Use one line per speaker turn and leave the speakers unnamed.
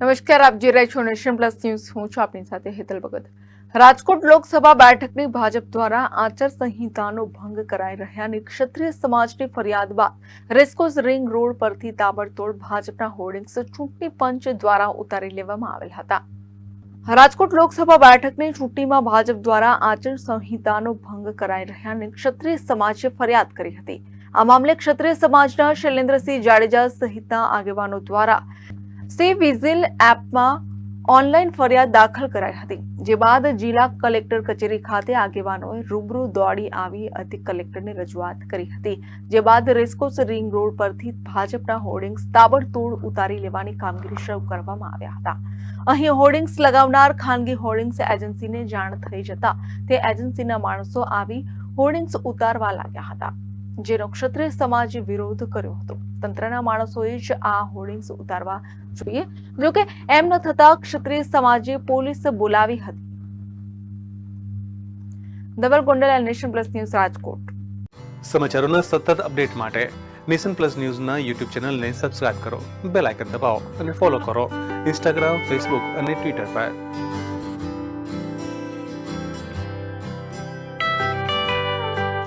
નમસ્કાર, આપ જે રહ્યા છો નેશન પ્લસ ન્યૂઝ. હું છું આપની સાથે હેતલ ભગત. રાજકોટ લોકસભા બેઠકની ભાજપ દ્વારા આચાર સંહિતાનો ભંગ કરાઈ રહ્યાની ક્ષત્રિય સમાજની ફરિયાદ બાદ રેસ્કોસ રિંગ રોડ પરથી તાબડતોડ ભાજપના હોર્ડિંગ્સ ચૂંટણી પંચ દ્વારા ઉતારી લેવામાં આવેલ હતા. રાજકોટ લોકસભા બેઠકની ચૂંટણીમાં ભાજપ દ્વારા આચાર સંહિતાનો ભંગ કરાઈ રહ્યાની ક્ષત્રિય સમાજે ફરિયાદ કરી હતી. આ મામલે ક્ષત્રિય સમાજના શૈલેન્દ્રસિંહ જાડેજા સહિતના આગેવાનો દ્વારા સી વિઝિલ એપમાં ઓનલાઈન ફરિયાદ દાખલ કરાઈ હતી, જે બાદ જિલ્લા કલેક્ટર કચેરી ખાતે આગેવાનોએ રૂબરૂ દોડી આવી અધિક કલેક્ટરને રજૂઆત કરી હતી, જે બાદ રેસ્કોસ રિંગ રોડ પરથી ભાજપના હોર્ડિંગ્સ તાબડતોડ ઉતારી લેવાની કામગીરી શરૂ કરવામાં આવ્યા હતા. અહીં હોર્ડિંગ્સ લગાવનાર ખાનગી હોર્ડિંગ્સ એજન્સીને જાણ થઈ જતા તે એજન્સીના માણસો આવી હોર્ડિંગ્સ ઉતારવા લાગ્યા હતા. જેનો ક્ષત્રિય સમાજે વિરોધ કર્યો હતો. તંત્રના માણસોએ જ આ હોર્ડિંગ્સ ઉતારવા જોઈએ. જોકે એમ ન થતા ક્ષત્રિય સમાજે પોલીસ બોલાવી હતી. Dhaval Gondal, nation plus news, Rajkot.
સમાચારોના સતત અપડેટ માટે નેશન પ્લસ ન્યૂઝના યુટ્યુબ ચેનલને સબસ્ક્રાઇબ કરો, બેલ આઇકન દબાવો અને ફોલો કરો. ઇન્સ્ટાગ્રામ, ફેસબુક અને ટ્વિટર પર.